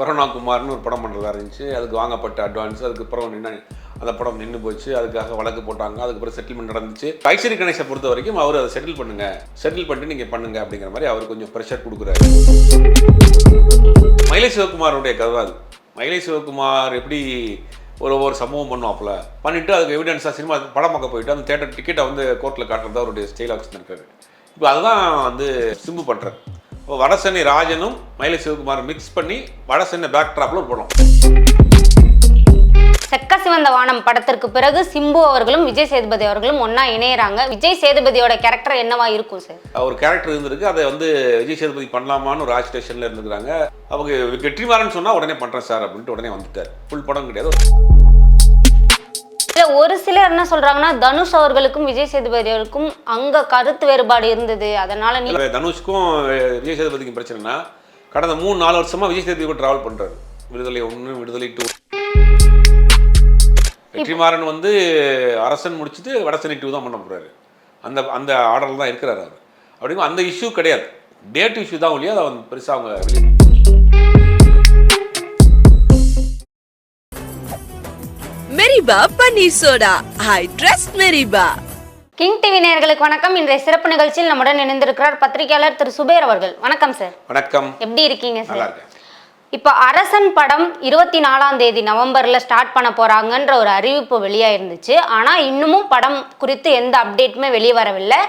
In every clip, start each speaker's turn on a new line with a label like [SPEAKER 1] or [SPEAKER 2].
[SPEAKER 1] Corona குமார்னு ஒரு படம் பண்ணுறதா இருந்துச்சு. அதுக்கு வாங்கப்பட்ட அட்வான்ஸ் அதுக்கப்புறம் நின்று அந்த படம் நின்று போச்சு. அதுக்காக வழக்கு போட்டாங்க. அதுக்கப்புறம் செட்டில்மெண்ட் நடந்துச்சு. ஐஸ்வரி கணேஷை பொறுத்த வரைக்கும் அவர் அதை செட்டில் பண்ணுங்க. செட்டில் பண்ணிட்டு நீங்கள் பண்ணுங்க அப்படிங்கிற மாதிரி அவர் கொஞ்சம் ப்ரெஷர் கொடுக்குறாரு. மயிலை சிவகுமாருடைய கதை அது. மயிலை சிவகுமார் எப்படி ஒரு ஒவ்வொரு சம்பவம் பண்ணுவாப்புல? பண்ணிட்டு அதுக்கு எவிடன்ஸாக சினிமா படம் பார்க்க போயிட்டு அந்த தேட்டர் டிக்கெட்டை வந்து கோர்ட்டில் காட்டுறது அவருடைய ஸ்டைலாக வச்சுருக்காரு இப்போ அதுதான் வந்து சிம்பு பண்ணுறாரு இப்போ வடசென்னை ராஜனும் மயிலை சிவகுமார் மிக்ஸ் பண்ணி வடசென்னை பேக் ட்ராப்பில் ஒரு படம்
[SPEAKER 2] செக்க சிவந்த வானம் படத்திற்கு பிறகு சிம்பு அவர்களும் விஜய் சேதுபதி அவர்களும் ஒண்ணா இணையறாங்க. விஜய் சேதுபதியோட கேரக்டர் என்னவா இருக்கும் சார்
[SPEAKER 1] ஒரு கேரக்டர் இருந்திருக்கு. அதை வந்து விஜய் சேதுபதி பண்ணலாமான்னு ஒரு ஆஜிடேஷனில் இருந்துக்கிறாங்க அவங்க வெற்றிமாறன் சொன்னால் உடனே பண்ணுறேன் சார் அப்படின்ட்டு உடனே வந்துட்டார். ஃபுல் படம் கிடையாது.
[SPEAKER 2] இல்ல ஒரு சிலர் என்ன சொல்றாங்கன்னா தனுஷ் அவர்களுக்கும் விஜய் சேதுபதி அவர்களுக்கும் அங்க கருத்து வேறுபாடு இருந்தது. அதனால நீ
[SPEAKER 1] தனுஷ்க்கும் விஜய் சேதுபதிக்கும் பிரச்சனைனா கடந்த மூணு நாலு வருஷமா விஜய் சேதுபதி கூட டிராவல் பண்றாரு. விடுதலை ஒன்று விடுதலை டூ வெற்றிமாறன் வந்து அரசன் முடிச்சுட்டு வடசென்னை டூ தான் பண்ண போறாரு. அந்த அந்த ஆர்டரில் தான் இருக்கிறார் அவர். அப்படிங்கும் அந்த இஷ்யூ கிடையாது. டேட் இஷ்யூ தான் ஒழிய அதை வந்து பெருசாக அவங்க வெளியே
[SPEAKER 3] Meriba panneer soda. I trust Meriba.
[SPEAKER 2] King TV நேயர்களுக்கு வணக்கம். இன்றைய சிறப்பு நிகழ்ச்சியில் நம்முடன் இணைந்திருக்கிறார் பத்திரிகையாளர் திரு சுபேர் அவர்கள். வணக்கம் சார்
[SPEAKER 1] வணக்கம்.
[SPEAKER 2] எப்படி இருக்கீங்க
[SPEAKER 1] நல்லா
[SPEAKER 2] சார்
[SPEAKER 1] இருக்கேன்
[SPEAKER 2] இப்போ அரசன் படம் இருபத்தி நாலாம் தேதி நவம்பர்ல ஸ்டார்ட் பண்ண போறாங்கன்ற ஒரு அறிவிப்பு வெளியாயிருந்துச்சு. ஆனா இன்னமும் படம் குறித்து எந்த அப்டேட்டுமே வெளியே வரவில்லை.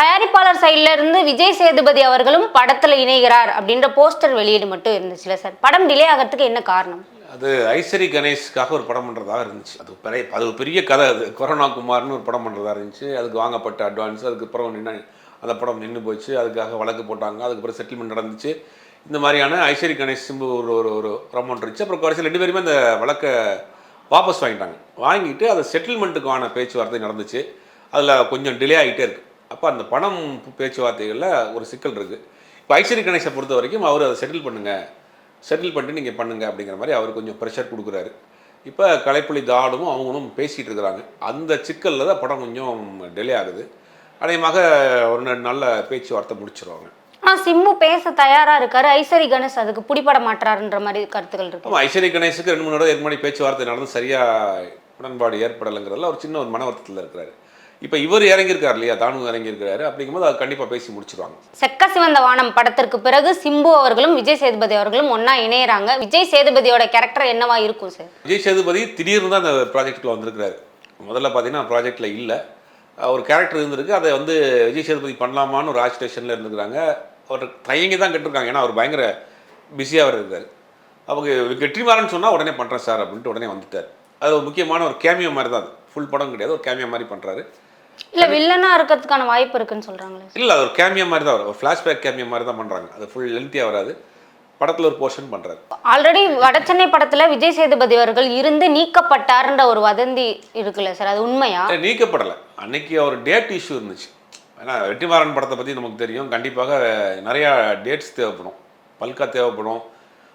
[SPEAKER 2] தயாரிப்பாளர் சைட்ல இருந்து விஜய் சேதுபதி அவர்களும் படத்துல இணைகிறார் அப்படின்ற போஸ்டர் வெளியீடு மட்டும் இருந்துச்சுல சார் படம் டிலே ஆகிறதுக்கு என்ன காரணம்?
[SPEAKER 1] அது ஐஸ்வரி கணேஷ்காக ஒரு படம் பண்ணுறதாக இருந்துச்சு. அது பெரிய அது ஒரு பெரிய கதை அது. கொரோனா குமார்னு ஒரு படம் பண்ணுறதா இருந்துச்சு. அதுக்கு வாங்கப்பட்ட அட்வான்ஸ் அதுக்கப்புறம் நின்று அந்த படம் நின்று போச்சு. அதுக்காக வழக்கு போட்டாங்க. அதுக்கப்புறம் செட்டில்மெண்ட் நடந்துச்சு. இந்த மாதிரியான ஐஸ்வரி கணேஷ் சிம்பு ஒரு ஒரு ஒரு அமௌண்ட் இருந்துச்சு அப்புறம் கடைசியில் ரெண்டு பேருமே அந்த வழக்கை வாபஸ் வாங்கிட்டாங்க. வாங்கிட்டு அது செட்டில்மெண்ட்டுக்கான பேச்சுவார்த்தை நடந்துச்சு. அதில் கொஞ்சம் டிலே ஆகிட்டே இருக்குது அப்போ அந்த பணம் பேச்சுவார்த்தைகளில் ஒரு சிக்கல் இருக்குது இப்போ ஐஸ்வரி கணேஷை பொறுத்த வரைக்கும் அவர் அதை செட்டில் பண்ணுங்கள் செட்டில் பண்ணிட்டு நீங்கள் பண்ணுங்க அப்படிங்கிற மாதிரி அவர் கொஞ்சம் ப்ரெஷர் கொடுக்குறாரு. இப்போ கலைப்புலி தாடும் அவங்களும் பேசிகிட்டு இருக்கிறாங்க. அந்த சிக்கலில் தான் படம் கொஞ்சம் டிலே ஆகுது. அநேகமாக ஒரு நல்ல பேச்சுவார்த்தை முடிச்சிருவாங்க.
[SPEAKER 2] ஆனா சிம்பு பேச தயாரா இருக்காரு. ஐசரி கணேஷ் அதுக்கு பிடிபட மாட்டாருன்ற மாதிரி கருத்துக்கள் இருக்கு.
[SPEAKER 1] ஆமாம் ஐஸ்வர்ய கணேஷுக்கு ரெண்டு மூணு தடவை முன்னாடி பேச்சுவார்த்தை நடந்து சரியாக உடன்பாடு ஏற்படலைங்கிறதுல ஒரு சின்ன ஒரு மன வருத்தத்தில் இருக்கிறாரு. இப்போ இவர் இறங்கியிருக்கார் இல்லையா? தானு இறங்கியிருக்கிறாரு. அப்படிங்கும்போது அது கண்டிப்பாக பேசி முடிச்சிருவாங்க.
[SPEAKER 2] செக்க சிவந்த வானம் படத்திற்கு பிறகு சிம்பு அவர்களும் விஜய் சேதுபதி அவர்களும் ஒண்ணா இணையறாங்க. விஜய் சேதுபதியோட கேரக்டர் என்னவா இருக்கும் சார்
[SPEAKER 1] விஜய் சேதுபதி திடீர்னு தான் அந்த ப்ராஜெக்ட்டுக்குள்ள வந்திருக்கிறாரு. முதல்ல பார்த்தீங்கன்னா ப்ராஜெக்டில் இல்லை. ஒரு கேரக்டர் இருந்திருக்கு. அதை வந்து விஜய் சேதுபதி பண்ணலாமான்னு ஒரு ஆஜிடேஷனில் இருந்துக்கிறாங்க அவர் தயங்கி தான் கேட்டிருக்காங்க. ஏன்னா அவர் பயங்கர பிஸியாக இருக்கார். அவங்க வெற்றிமாறன் சொன்னால் உடனே பண்ணுறேன் சார் அப்படின்ட்டு உடனே வந்துட்டார். அது ஒரு முக்கியமான ஒரு கேமியோ மாதிரி தான் அது. ஃபுல் படம் கிடையாது. ஒரு கேமியோ மாதிரி பண்ணுறாரு
[SPEAKER 2] இல்ல வில்லனா இருக்கிறதுக்கான வாய்ப்பு இருக்குன்னு சொல்றாங்களே.
[SPEAKER 1] இல்லை ஒரு கேமியோ மாதிரி தான் வரும். ஒரு ஃப்ளாஷ்பேக் கேமியோ மாதிரி தான் பண்ணுறாங்க அது ஃபுல் லென்த்தியாக வராது. படத்தில் ஒரு போர்ஷன் பண்ணுறாரு
[SPEAKER 2] ஆல்ரெடி வடசென்னை படத்துல விஜய் சேதுபதி அவர்கள் இருந்து நீக்கப்பட்டார்ன்ற ஒரு வதந்தி இருக்குல்ல சார் அது உண்மையா?
[SPEAKER 1] நீக்கப்படலை. அன்னைக்கு அவர் டேட் இஷ்யூ இருந்துச்சு. ஏன்னா வெற்றிமாறன் படத்தை பற்றி நமக்கு தெரியும். கண்டிப்பாக நிறையா டேட்ஸ் தேவைப்படும். பல்காக தேவைப்படும்.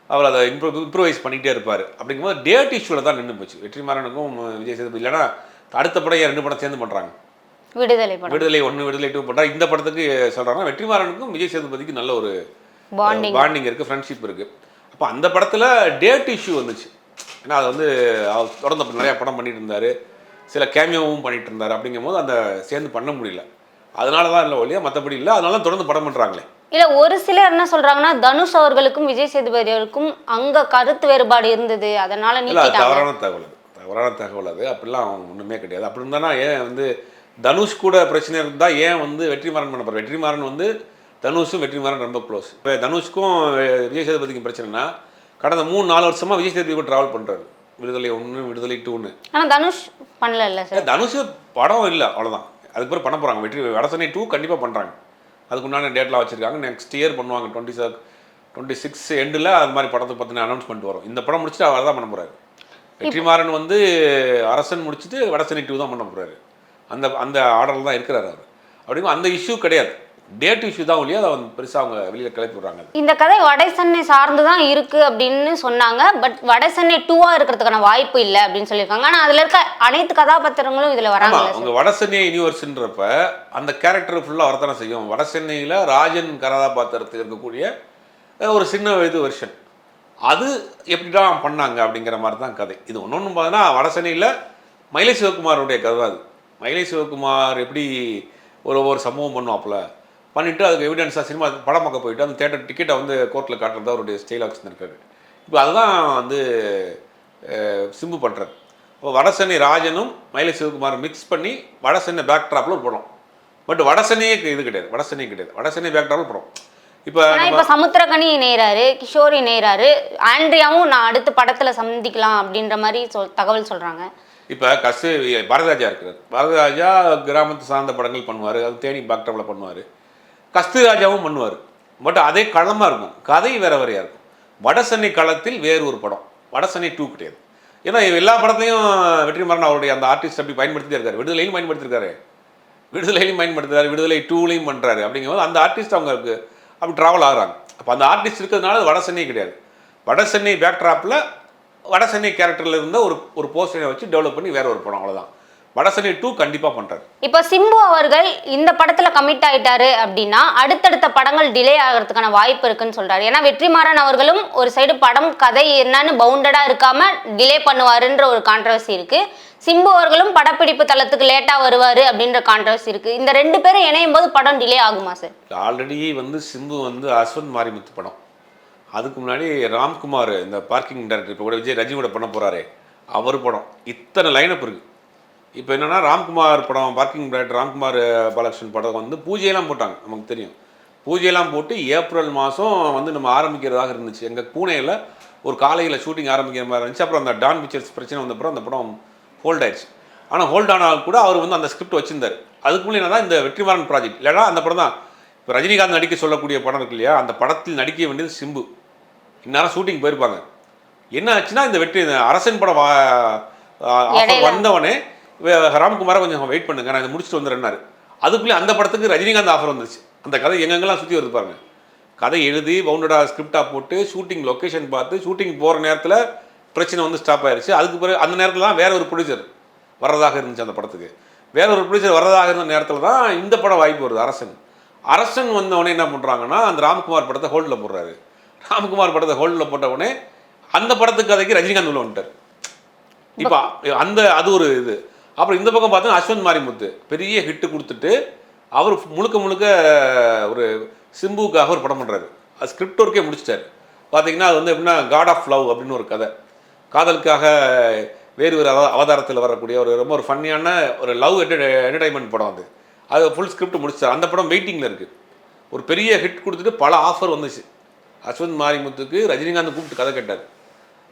[SPEAKER 1] அவர் அதை இம்ப்ரூவ் இம்ப்ரூவைஸ் பண்ணிகிட்டே இருப்பார். அப்படிங்கும்போது டேட் இஷ்யூவில் தான் நின்று போச்சு. வெற்றிமாறனுக்கும் விஜய் சேதுபதி இல்லைன்னா அடுத்த படம் ரெண்டு படம் சேர்ந்து பண்ணுறாங்க
[SPEAKER 2] விடுதலை படம்.
[SPEAKER 1] விடுதலை ஒன்று விடுதலை டூ பண்ணுறா இந்த படத்துக்கு சொல்கிறாங்கன்னா வெற்றிமாறனுக்கும் விஜய் சேதுபதிக்கு நல்ல ஒரு
[SPEAKER 2] பாண்டிங்
[SPEAKER 1] பாண்டிங் இருக்குது ஃப்ரெண்ட்ஷிப் இருக்குது அப்போ அந்த படத்தில் டேட் இஷ்யூ வந்துச்சு. ஏன்னா அது வந்து அவர் தொடர்ந்து நிறையா படம் பண்ணிட்டு இருந்தார். சில கேமியோவும் பண்ணிட்டு இருந்தார். அப்படிங்கும்போது அந்த சேர்ந்து பண்ண முடியல. அதனால தான் இல்லை ஒழியா மற்றபடி இல்லை. அதனால தான் தொடர்ந்து படம் பண்ணுறாங்களே
[SPEAKER 2] இல்ல ஒரு சிலர் என்ன சொல்றாங்கன்னா தனுஷ் அவர்களுக்கும் விஜய் சேதுபதி அவர்களுக்கும் அங்க கருத்து வேறுபாடு இருந்தது. அதனால நீக்கிட்டாங்க.
[SPEAKER 1] தவறான தகவல் அது. தவறான தகவல் அது. அப்படிலாம் ஒன்றுமே கிடையாது. அப்படி இருந்தானா ஏன் வந்து தனுஷ் கூட பிரச்சனை இருந்தால் ஏன் வந்து வெற்றிமாறன் பண்ண போகிறார் வெற்றிமாறன் வந்து தனுஷும் வெற்றிமாறன் ரொம்ப க்ளோஸ் இப்போ தனுஷ்க்கும் விஜய் சேதுபதிக்கும் பிரச்சனைனா கடந்த மூணு நாலு வருஷமா விஜய் சேதுபதி கூட ட்ராவல் பண்ணுறாரு விடுதலை ஒன்று விடுதலை டூன்னு
[SPEAKER 2] ஆனா தனுஷ் பண்ணல சார்.
[SPEAKER 1] தனுஷ் படம் இல்லை அவ்வளோதான் அதுக்கு பிறகு பண்ண போகிறாங்க வெற்றி வடசனை டூ கண்டிப்பாக பண்ணுறாங்க அதுக்கு உண்டான டேட்லாம் வச்சுருக்காங்க. நெக்ஸ்ட் இயர் பண்ணுவாங்க. டுவெண்ட்டி செவ் டுவெண்ட்டி சிக்ஸ் எண்டில் அது மாதிரி படத்தை பற்றின அனௌன்ஸ்மெண்ட் வரும். இந்த படம் முடிச்சுட்டு அவர் தான் பண்ண போகிறாரு வெற்றிமாறன் வந்து அரசன் முடிச்சுட்டு வடசனை டூ தான் பண்ண போகிறாரு அந்த அந்த ஆர்டரில் தான் இருக்கிறாரு அவர். அப்படிங்கும் அந்த இஷ்யூ கிடையாது. டேட் இஷ்யூ தான் ஒழிய அதை பெருசாக அவங்க வெளியில் கிளப்பி விடுறாங்க.
[SPEAKER 2] இந்த கதை வட சென்னை சார்ந்து தான் இருக்கு அப்படின்னு சொன்னாங்க. பட் வட சென்னை டூவா இருக்கிறதுக்கான வாய்ப்பு இல்லை அப்படின்னு சொல்லியிருக்காங்க. ஆனா அதுல இருக்க அனைத்து கதாபாத்திரங்களும் இதுல
[SPEAKER 1] ஆமா
[SPEAKER 2] வராங்கல்ல
[SPEAKER 1] அவங்க வடசென்னை யூனிவர்ஸ்ன்றப்ப அந்த கேரக்டர் ஃபுல்லாக வரத்தானே செய்யும். வடசென்னையில் ராஜன் கதாபாத்திரத்தில் இருக்கக்கூடிய ஒரு சின்ன இது வெர்ஷன் அது எப்படிதான் பண்ணாங்க அப்படிங்கிற மாதிரி தான் கதை. இது ஒன்று பார்த்தீங்கன்னா வடசென்னையில் மயிலை சிவகுமாருடைய கதை அது. மயிலை சிவகுமார் எப்படி ஒரு ஒரு சம்பவம் பண்ணுவாப்புல? பண்ணிவிட்டு அதுக்கு எவிடன்ஸாக சினிமா படம் பார்க்க போயிட்டு அந்த தேட்டர் டிக்கெட்டை வந்து கோர்ட்டில் காட்டுறது அவருடைய ஸ்டைலாக வச்சுருக்காரு இப்போ அதுதான் வந்து சிம்பு பண்ணுறாரு இப்போ வடசென்னை ராஜனும் மயிலை சிவகுமார் மிக்ஸ் பண்ணி வடசென்னை பேக் ட்ராப்பில் ஒரு படம். பட் வடசென்னையே இது கிடையாது. வடசென்னை கிடையாது. வடசென்னை பேக் ட்ராப்பில் படம். இப்போ
[SPEAKER 2] இப்ப சமுத்திரகனி இணையறாரு கிஷோர் இணையறாரு ஆண்ட்ரியாவும் நான் அடுத்த படத்துல சந்திக்கலாம் அப்படின்ற மாதிரி சொல் தகவல் சொல்றாங்க.
[SPEAKER 1] இப்போ கசு பரதராஜா இருக்கிறார். பரதராஜா கிராமத்து சார்ந்த படங்கள் பண்ணுவார் அது தேனி பாக்டப்பில் பண்ணுவார். கஸ்தூரிராஜாவும் பண்ணுவார். பட் அதே களமாக இருக்கும். கதை வேற வேறையாக இருக்கும். வடசென்னை களத்தில் வேறு ஒரு படம். வடசென்னை டூ கிடையாது ஏன்னா எல்லா படத்தையும் வெற்றிமாறன் அவருடைய அந்த ஆர்டிஸ்ட் அப்படி பயன்படுத்திட்டே இருக்காரு. விடுதலையும் பயன்படுத்திருக்காரு. விடுதலையிலையும் பயன்படுத்துறாரு. விடுதலை டூலையும் பண்ணுறாரு அப்படிங்கும்போது அந்த ஆர்டிஸ்ட் அவங்களுக்கு அப்படி ட்ராவல் ஆகிறாங்க. அப்போ அந்த ஆர்டிஸ்ட் இருக்கிறதுனால வட சென்னை கிடையாது. வட சென்னை பேக்ட்ராப்பில் வடசென்னை கேரக்டரில் இருந்த ஒரு ஒரு போஸ்டரை வச்சு டெவலப் பண்ணி வேற ஒரு படம் அவ்வளோதான் வடசென்னை டூ கண்டிப்பாக பண்ணுறாரு
[SPEAKER 2] இப்போ சிம்பு அவர்கள் இந்த படத்துல கமிட் ஆயிட்டாரு அப்படின்னா அடுத்தடுத்த படங்கள் டிலே ஆகிறதுக்கான வாய்ப்பு இருக்குன்னு சொல்றாரு. ஏன்னா வெற்றிமாறன் அவர்களும் ஒரு சைடு படம் கதை என்னன்னு பவுண்டடா இருக்காம டிலே பண்ணுவாருன்ற ஒரு கான்ட்ரவர்சி இருக்கு. சிம்பு அவர்களும் படப்பிடிப்பு தளத்துக்கு லேட்டா வருவாரு அப்படின்ற கான்ட்ரவர்சி இருக்கு. இந்த ரெண்டு பேரும் இணையும் போது படம் டிலே ஆகுமா சார்
[SPEAKER 1] ஆல்ரெடி வந்து சிம்பு வந்து அஸ்வந்த் மாரிமுத்து படம். அதுக்கு முன்னாடி ராம்குமார் இந்த பார்க்கிங் டேரக்டர் இப்போ கூட விஜய் ரஜினி கூட பண்ண போகிறாரு அவர் படம். இத்தனை லைனப் இருக்குது இப்போ என்னென்னா ராம்குமார் படம் பார்க்கிங் டேரக்டர் ராம்குமார் பாலகிருஷ்ணன் படம் வந்து பூஜையெல்லாம் போட்டாங்க நமக்கு தெரியும். பூஜையெல்லாம் போட்டு ஏப்ரல் மாதம் வந்து நம்ம ஆரம்பிக்கிறதாக இருந்துச்சு. எங்கள் பூனேயில் ஒரு காலையில் ஷூட்டிங் ஆரம்பிக்கிற மாதிரி இருந்துச்சு. அப்புறம் அந்த டான் பிக்சர்ஸ் பிரச்சனை வந்தப்பறம் அந்த படம் ஹோல்ட் ஆயிடுச்சு. ஆனால் ஹோல்ட் ஆனால் கூட அவர் வந்து அந்த ஸ்கிரிப்ட் வச்சிருந்தார். அதுக்குள்ளே முன்னாடி தான் இந்த வெற்றிமாறன் ப்ராஜெக்ட் இல்லைனா அந்த படம் தான். இப்போ ரஜினிகாந்த் நடிக்க சொல்லக்கூடிய படம் இருக்கு இல்லையா? அந்த படத்தில் நடிக்க வேண்டியது சிம்பு. இந்நேரம் ஷூட்டிங் போயிருப்பாங்க. என்ன ஆச்சுன்னா இந்த வெற்றி இந்த அரசன் படம் ஆஃபர். வந்தவனே ராம்குமாரை கொஞ்சம் வெயிட் பண்ணுங்க நான் இதை முடிச்சுட்டு வந்துடுறேன்னாரு. அதுக்குள்ளே அந்த படத்துக்கு ரஜினிகாந்த் ஆஃபர் வந்துச்சு அந்த கதை எங்கெங்கெல்லாம் சுற்றி வருது பாருங்க. கதை எழுதி பவுண்டடாக ஸ்கிரிப்டாக போட்டு ஷூட்டிங் லொக்கேஷன் பார்த்து ஷூட்டிங் போகிற நேரத்தில் பிரச்சனை வந்து ஸ்டாப் ஆயிருச்சு. அதுக்கு பிறகு அந்த நேரத்தில் தான் வேற ஒரு ப்ரொடியூசர் வர்றதாக இருந்துச்சு அந்த படத்துக்கு. வேற ஒரு ப்ரொடியூசர் வர்றதாக இருந்த நேரத்தில் தான் இந்த படம் வாய்ப்பு வருது அரசன். அரசன் வந்தவொடனே என்ன பண்ணுறாங்கன்னா அந்த ராம்குமார் படத்தை ஹோல்டில் போடுறாரு. ராம்குமார் படத்தை ஹோல்டில் போட்ட உடனே அந்த படத்துக்கு கதைக்கு ரஜினிகாந்த் உள்ள வந்துட்டார். இப்போ அந்த அது ஒரு இது. அப்புறம் இந்த பக்கம் பார்த்தா அஸ்வந்த் மாரிமுத்து. பெரிய ஹிட்டு கொடுத்துட்டு அவர் முழுக்க முழுக்க ஒரு சிம்புவுக்காக ஒரு படம் பண்ணுறாரு அது ஸ்கிரிப்ட் ஒர்க்கே முடிச்சிட்டாரு. பார்த்தீங்கன்னா அது வந்து எப்படின்னா காட் ஆஃப் லவ் அப்படின்னு ஒரு கதை. காதலுக்காக வேறு வேறு அவ அவதாரத்தில் வரக்கூடிய ஒரு ரொம்ப ஒரு ஃபன்னியான ஒரு லவ் என்டர்டைன்மெண்ட் படம் அது. அது ஃபுல் ஸ்கிரிப்ட் முடிச்சார் அந்த படம் வெயிட்டிங்கில் இருக்குது ஒரு பெரிய ஹிட் கொடுத்துட்டு பல ஆஃபர் வந்துச்சு. அஸ்வந்த் மாரிமுத்துக்கு ரஜினிகாந்த் கூப்பிட்டு கதை கேட்டார்.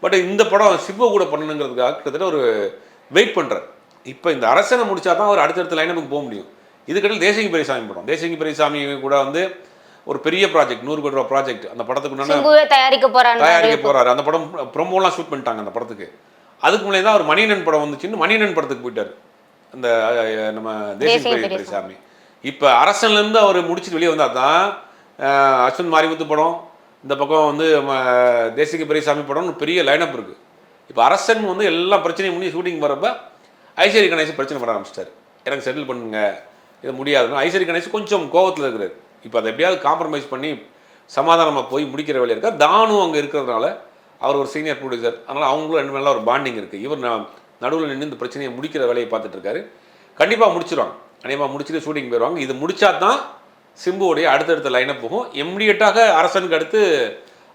[SPEAKER 1] பட் இந்த படம் சிம்பு கூட பண்ணணுங்கிறதுக்காக கிட்டத்தட்ட ஒரு வெயிட் பண்ணுறார் இப்போ இந்த அரசனை முடிச்சா தான் அவர் அடுத்தடுத்த லைனமுக்கு போக முடியும். இதுக்கிடையில் தேசிங்க பெரியசாமி படம். தேசிங்க பெரியசாமி கூட வந்து ஒரு பெரிய ப்ராஜெக்ட் நூறு கோடி ரூபா ப்ராஜெக்ட் அந்த படத்துக்கு
[SPEAKER 2] தயாரிக்க போறாரு
[SPEAKER 1] தயாரிக்க போறாரு. அந்த படம் ப்ரொமோலாம் ஷூட் பண்ணிட்டாங்க அந்த படத்துக்கு. அதுக்கு முன்னாடி தான் அவர் மணியனன் படம் வந்துச்சுன்னு மணியனன் படத்துக்கு போயிட்டார். அந்த நம்ம தேசிய
[SPEAKER 2] தேசிய
[SPEAKER 1] பெரிய
[SPEAKER 2] பெரியசாமி.
[SPEAKER 1] இப்போ அரசன்லேருந்து அவர் முடிச்சுட்டு வெளியே வந்தால் தான் அஸ்வந்த் மாரிமுத்து படம் இந்த பக்கம் வந்து தேசிக பெரியசாமி படம்னு பெரிய லைனப் இருக்குது இப்போ அரசன் வந்து எல்லா பிரச்சனையும் முடிஞ்சு ஷூட்டிங் போகிறப்ப ஐஸ்வரி கணேஷ் பிரச்சனை பண்ண ஆரம்பிச்சிட்டாரு. எனக்கு செட்டில் பண்ணுங்க இது முடியாதுன்னு. ஐஸ்வரி கணேஷ் கொஞ்சம் கோவத்தில் இருக்கிறார். இப்போ அதை எப்படியாவது காம்ப்ரமைஸ் பண்ணி சமாதானமாக போய் முடிக்கிற வேலையை இருக்கார். தானு அங்கே இருக்கிறதுனால அவர் ஒரு சீனியர் ப்ரொடியூசர் அதனால் அவங்களும் ரெண்டு மேலே ஒரு பாண்டிங் இருக்குது இவர் நடுவில் நின்று இந்த பிரச்சனையை முடிக்கிற வேலையை பார்த்துட்டு இருக்காரு. கண்டிப்பாக முடிச்சிருவாங்க. கண்டிப்பாக முடிச்சுட்டு ஷூட்டிங் போயிடுவாங்க இது முடிச்சா தான் சிம்புவுடைய அடுத்தடுத்த லைனப் போகும் இம்மிடியட்டாக அரசனுக்கு அடுத்து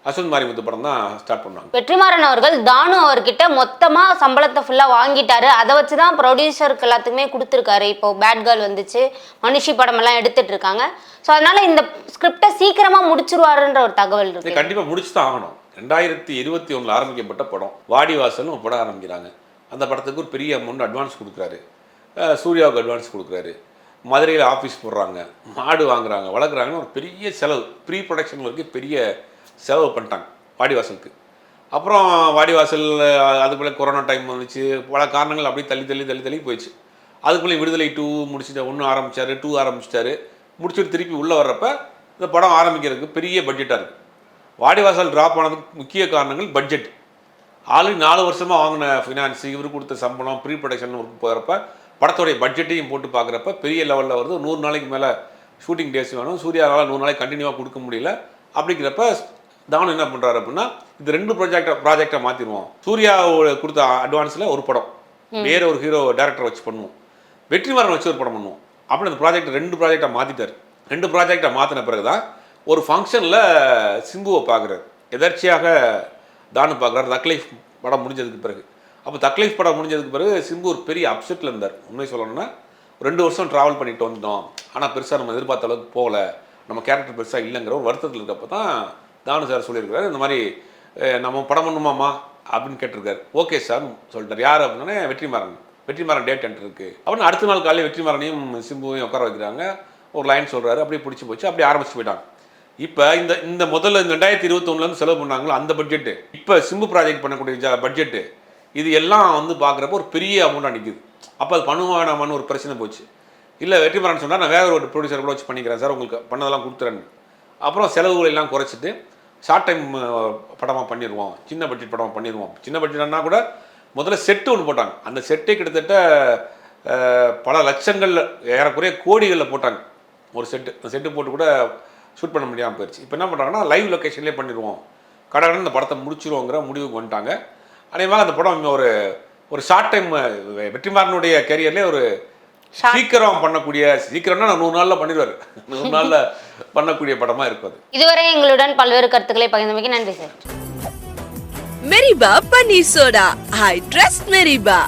[SPEAKER 1] அஸ்வந்த் மாரிமுத்து படம் தான் ஸ்டார்ட் பண்ணுவாங்க.
[SPEAKER 2] வெற்றிமாறன் அவர்கள் தானு அவர்கிட்ட மொத்தமா சம்பளத்தை ஃபுல்லா வாங்கிட்டாரு. அதை வச்சு தான் ப்ரொடியூசருக்கு எல்லாத்துக்குமே கொடுத்துருக்காரு. இப்போ பேட் கேர்ள் வந்துச்சு மனுஷி படம் எல்லாம் எடுத்துட்டு இருக்காங்க. ஸோ அதனால இந்த ஸ்கிரிப்டை சீக்கிரமா முடிச்சிருவாருன்ற ஒரு தகவல் இருக்கு.
[SPEAKER 1] கண்டிப்பாக முடிச்சு தான் ஆகணும். ரெண்டாயிரத்தி இருபத்தி ஒன்றில் ஆரம்பிக்கப்பட்ட படம். வாடிவாசல்னு ஒரு படம் ஆரம்பிக்கிறாங்க. அந்த படத்துக்கு ஒரு பெரிய அமௌண்ட் அட்வான்ஸ் கொடுக்குறாரு. சூர்யாவுக்கு அட்வான்ஸ் கொடுக்குறாரு. மதுரையில் ஆஃபீஸ் போடுறாங்க மாடு வாங்குறாங்க வளர்க்குறாங்கன்னு ஒரு பெரிய செலவு. ப்ரீ ப்ரொடக்ஷன் வரைக்கும் பெரிய செலவு பண்ணிட்டாங்க வாடிவாசலுக்கு. அப்புறம் வாடிவாசல் அதுக்குள்ளே கொரோனா டைம் வந்துச்சு பல காரணங்கள் அப்படியே தள்ளி தள்ளி தள்ளி தள்ளி போயிடுச்சு. அதுக்குள்ளே விடுதலை டூ முடிச்சுட்டு ஒன்று ஆரம்பிச்சாரு டூ ஆரம்பிச்சிட்டாரு. முடிச்சுட்டு திருப்பி உள்ளே வர்றப்ப இந்த படம் ஆரம்பிக்கிறதுக்கு பெரிய பட்ஜெட்டாக இருக்குது வாடிவாசல் ட்ராப் ஆனதுக்கு முக்கிய காரணங்கள் பட்ஜெட் ஆல்ரெடி நாலு வருஷமாக வாங்கின ஃபினான்ஸ் இவர் கொடுத்த சம்பளம் ப்ரீ ப்ரொடக்ஷன் போகிறப்ப படத்தோடைய பட்ஜெட்டையும் போட்டு பார்க்குறப்ப பெரிய லெவலில் வருது. நூறு நாளைக்கு மேலே ஷூட்டிங் டேஸ் வேணும். சூர்யாவால் நூறு நாளைக்கு கண்டினியூவாக கொடுக்க முடியல. அப்படிங்கிறப்ப தானு என்ன பண்ணுறாரு அப்படின்னா இது ரெண்டு ப்ராஜெக்டை ப்ராஜெக்டை மாற்றிடுவோம் சூர்யா கொடுத்த அட்வான்ஸில் ஒரு படம். வேற ஒரு ஹீரோ டேரக்டர் வச்சு பண்ணுவோம். வெற்றிமாறன் வச்சு ஒரு படம் பண்ணுவோம். அப்படி அந்த ப்ராஜெக்ட் ரெண்டு ப்ராஜெக்டை மாற்றிட்டார் ரெண்டு ப்ராஜெக்டை மாற்றின பிறகு தான் ஒரு ஃபங்க்ஷனில் சிம்புவை பார்க்குறாரு. எதர்ச்சியாக தானு பார்க்குறாரு. தக்லைஃப் படம் முடிஞ்சதுக்கு பிறகு. அப்போ தக்லைஃப் படம் முடிஞ்சதுக்கு பிறகு சிம்பு ஒரு பெரிய அப்செட்டில் இருந்தார். உண்மை சொல்லணும்னா ரெண்டு வருஷம் ட்ராவல் பண்ணிட்டு வந்துட்டோம் ஆனால் பெருசாக நம்ம எதிர்பார்த்த அளவுக்கு போகல. நம்ம கேரக்டர் பெருசாக இல்லைங்கிற ஒரு வருத்தத்தில் இருக்கப்போ தான் தானு சார் சொல்லியிருக்காரு இந்த மாதிரி நம்ம படம் பண்ணுமாமா அப்படின்னு கேட்டிருக்காரு. ஓகே சார் சொல்லிட்டார். யார்? அப்படின்னா வெற்றிமாறன். வெற்றிமாறன் டேட் என்ட்ரு இருக்குது அப்படின்னு அடுத்த நாள் காலையில் வெற்றிமாறனையும் சிம்புவையும் உட்கார வைக்கிறாங்க. ஒரு லைன் சொல்கிறாரு அப்படியே பிடிச்சி போச்சு. அப்படியே ஆரம்பிச்சு போயிட்டாங்க. இப்போ இந்த இந்த முதல்ல இந்த ரெண்டாயிரத்தி இருபத்தொன்னுலேருந்து செலவு பண்ணாங்களோ? அந்த பட்ஜெட்டு இப்போ சிம்பு ப்ராஜெக்ட் பண்ணக்கூடிய பட்ஜெட்டு இது எல்லாம் வந்து பார்க்குறப்ப ஒரு பெரிய அமௌண்ட்டாக நிற்குது அப்போ அது பண்ணுவானாமான்னு ஒரு பிரச்சனை போச்சு. இல்லை வெற்றிமாறன் சொன்னால் நான் வேற ஒரு ப்ரொடியூசர் கூட வச்சு பண்ணிக்கிறேன் சார் உங்களுக்கு பண்ணதெல்லாம் கொடுத்துறேன்னு அப்புறம் செலவுகள் எல்லாம் குறைச்சிட்டு ஷார்ட் டைம் படமாக பண்ணிடுவோம் சின்ன பட்ஜெட் படமாக பண்ணிடுவோம் சின்ன பட்ஜெட்னா கூட முதல்ல செட்டு ஒன்று போட்டாங்க. அந்த செட்டே கிட்டத்தட்ட பல லட்சங்களில் ஏறக்குறைய கோடிகளில் போட்டாங்க. ஒரு செட்டு அந்த செட்டு போட்டு கூட ஷூட் பண்ண முடியாமல் போயிடுச்சு இப்போ என்ன பண்ணுறாங்கன்னா லைவ் லொக்கேஷன்லேயே பண்ணிடுவோம் கடகடன் இந்த படத்தை முடிச்சிருவோங்கிற முடிவுக்கு வந்துட்டாங்க. அதே மாதிரி அந்த படம் ஒரு ஒரு ஷார்ட் டைம் வெற்றிமாறனுடைய கேரியர்லேயே ஒரு சீக்கிரம் பண்ணக்கூடிய சீக்கிரம்னா நான் நூறு நாளில் பண்ணிடுவார். நூறு நாளில் பண்ணக்கூடிய படமாக இருக்கும் அது
[SPEAKER 2] இதுவரை எங்களுடன் பல்வேறு கருத்துக்களை பகிர்ந்தமைக்கு நன்றி சார்.
[SPEAKER 3] மெரிபா பன்னீர் சோடா. I trust மெரிபா.